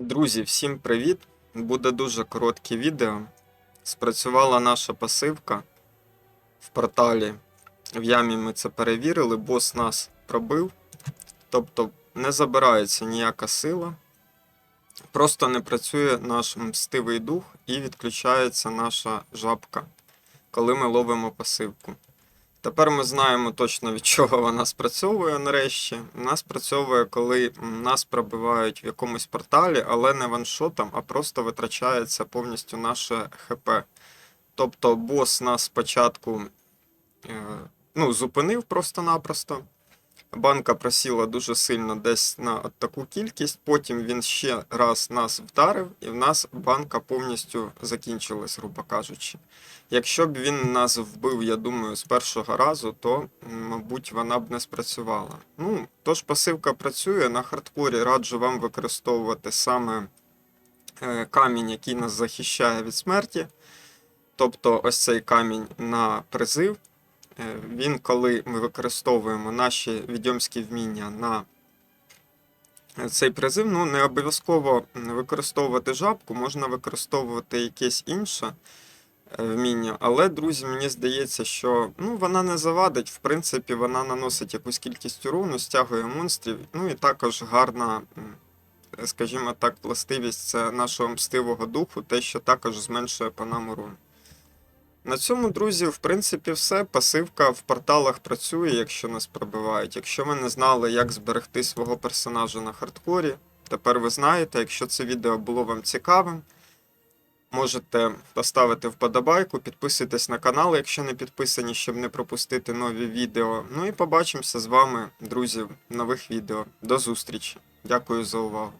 Друзі, всім привіт! Буде дуже коротке відео. Спрацювала наша пасивка в порталі. В ямі ми це перевірили, бос нас пробив. Тобто не забирається ніяка сила. Просто не працює наш мстивий дух і відключається наша жабка, коли ми ловимо пасивку. Тепер ми знаємо точно від чого вона спрацьовує нарешті. Вона спрацьовує, коли нас пробивають в якомусь порталі, але не ваншотом, а просто витрачається повністю наше ХП. Тобто бос нас спочатку е, ну, зупинив просто-напросто. Банка просіла дуже сильно десь на таку кількість, потім він ще раз нас вдарив, і в нас банка повністю закінчилась, грубо кажучи. Якщо б він нас вбив, я думаю, з першого разу, то, мабуть, вона б не спрацювала. Ну, тож пасивка працює на хардкорі, раджу вам використовувати саме е, камінь, який нас захищає від смерті. Тобто ось цей камінь на призив. Е, Він, коли ми використовуємо наші відьомські вміння на цей призив, ну не обов'язково використовувати жабку, можна використовувати якесь інше е, вміння. Але, друзі, мені здається, що ну, вона не завадить. В принципі, вона наносить якусь кількість урону, стягує монстрів. Ну і також гарна, скажімо так, властивість це нашого мстивого духу, те, що також зменшує по нам. На цьому, друзі, в принципі, все. Пасивка в порталах працює, якщо нас пробивають. Якщо ви не знали, як зберегти свого персонажа на хардкорі, тепер ви знаєте, якщо це відео було вам цікавим, можете поставити вподобайку, підписуйтесь на канал, якщо не підписані, щоб не пропустити нові відео. Ну і побачимося з вами, друзі, в нових відео. До зустрічі. Дякую за увагу.